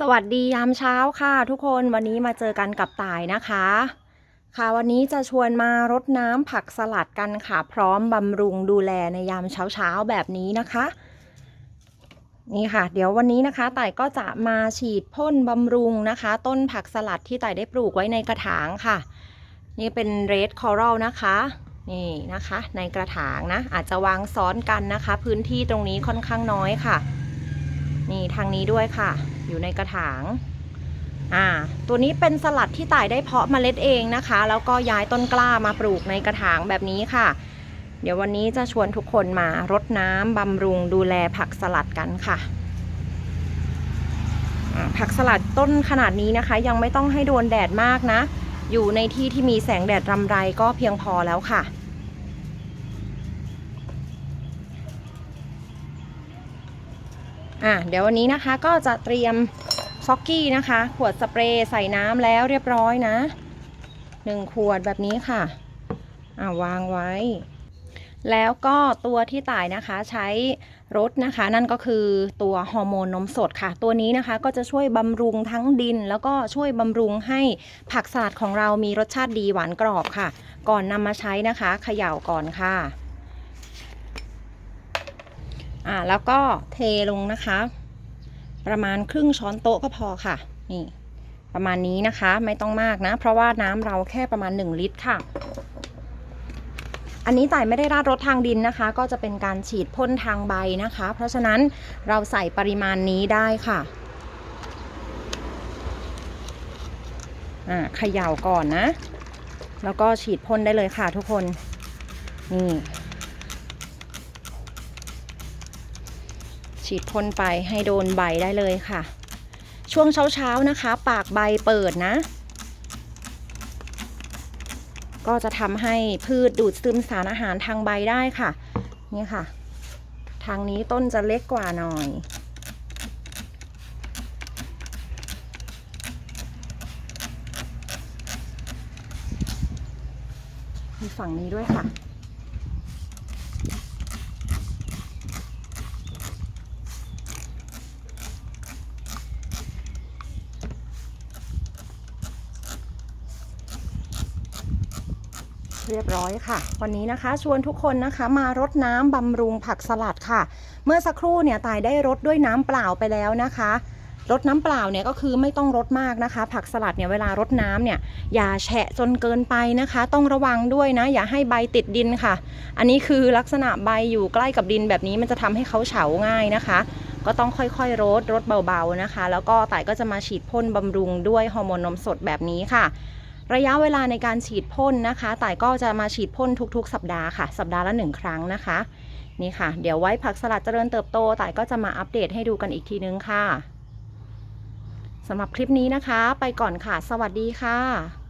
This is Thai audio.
สวัสดียามเช้าค่ะทุกคนวันนี้มาเจอกันกับต่ายนะคะ ค่ะวันนี้จะชวนมารดน้ำผักสลัดกันค่ะ พร้อมบำรุงดูแลในยามเช้าๆแบบนี้นะคะ นี่ค่ะ เดี๋ยววันนี้นะคะต่ายก็จะมาฉีดพ่นบำรุงนะคะ ต้นผักสลัดที่ต่ายได้ปลูกไว้ในกระถางค่ะ นี่เป็นเรดคอรัลนะคะนี่นะคะ ในกระถางนะอาจจะวางซ้อนกันนะคะ พื้นที่ตรงนี้ค่อนข้างน้อยค่ะ นี่ทางนี้ด้วยค่ะ อยู่ในกระถางอ่าตัวนี้เป็นสลัดที่ต่ายได้เพาะเมล็ดเองนะคะ แล้วก็ย้ายต้นกล้ามาปลูกในกระถางแบบนี้ค่ะ เดี๋ยววันนี้จะชวนทุกคนมารดน้ำบำรุงดูแลผักสลัดกันค่ะผักสลัดต้นขนาดนี้นะคะ ยังไม่ต้องให้โดนแดดมากนะ อยู่ในที่ที่มีแสงแดดรำไรก็เพียงพอแล้วค่ะ อะเดี๋ยววันนี้นะคะก็จะเตรียมฟอกกี้นะคะ ขวดสเปรย์ใส่น้ำแล้วเรียบร้อยนะหนึ่งขวดแบบนี้ค่ะอ่าวางไว้ แล้วก็ตัวที่ต่ายนะคะใช้รถนะคะ นั่นก็คือตัวฮอร์โมนนมสดค่ะ ตัวนี้นะคะก็จะช่วยบำรุงทั้งดิน แล้วก็ช่วยบำรุงให้ผักสลัดของเรามีรสชาติดีหวานกรอบค่ะ ก่อนนำมาใช้นะคะเขย่าก่อนค่ะ อ่าแล้วก็เทลงนะคะ ประมาณครึ่งช้อนโต๊ะก็พอค่ะ นี่ ประมาณนี้นะคะไม่ต้องมากนะ เพราะว่าน้ำเราแค่ประมาณ 1 ลิตรค่ะ อันนี้ต่ายไม่ได้ราดรถทางดินนะคะ ก็จะเป็นการฉีดพ่นทางใบนะคะ เพราะฉะนั้นเราใส่ปริมาณนี้ได้ค่ะอ่าเขย่าก่อนนะ แล้วก็ฉีดพ่นได้เลยค่ะทุกคน นี่ ฉีดพ่นไปให้โดนใบได้เลยค่ะ ช่วงเช้าๆนะคะ ปากใบเปิดนะ ก็จะทำให้พืชดูดซึมสารอาหารทางใบได้ค่ะ นี่ค่ะ ทางนี้ต้นจะเล็กกว่าหน่อยมีฝั่งนี้ด้วยค่ะ เรียบร้อยค่ะ วันนี้นะคะชวนทุกคนนะคะมารดน้ำบำรุงผักสลัดค่ะ เมื่อสักครู่เนี่ยตายได้รดด้วยน้ำเปล่าไปแล้วนะคะรดน้ำเปล่าเนี่ยก็คือไม่ต้องรดมากนะคะ ผักสลัดเนี่ยเวลารดน้ำเนี่ยอย่าแฉะจนเกินไปนะคะ ต้องระวังด้วยนะ อย่าให้ใบติดดินค่ะ อันนี้คือลักษณะใบอยู่ใกล้กับดินแบบนี้มันจะทำให้เขาเฉาง่ายนะคะ ก็ต้องค่อยๆรดรดเบาๆนะคะ แล้วก็ต่ายก็จะมาฉีดพ่นบำรุงด้วยฮอร์โมนนมสดแบบนี้ค่ะ ระยะเวลาในการฉีดพ่นนะคะต่ายก็จะมาฉีดพ่นทุกๆ สัปดาห์ค่ะ สัปดาห์ละหนึ่งครั้งนะคะ นี่ค่ะ เดี๋ยวไว้ผักสลัดเจริญเติบโตต่ายก็จะมาอัปเดตให้ดูกันอีกทีนึงค่ะสำหรับคลิปนี้นะคะ ไปก่อนค่ะ สวัสดีค่ะ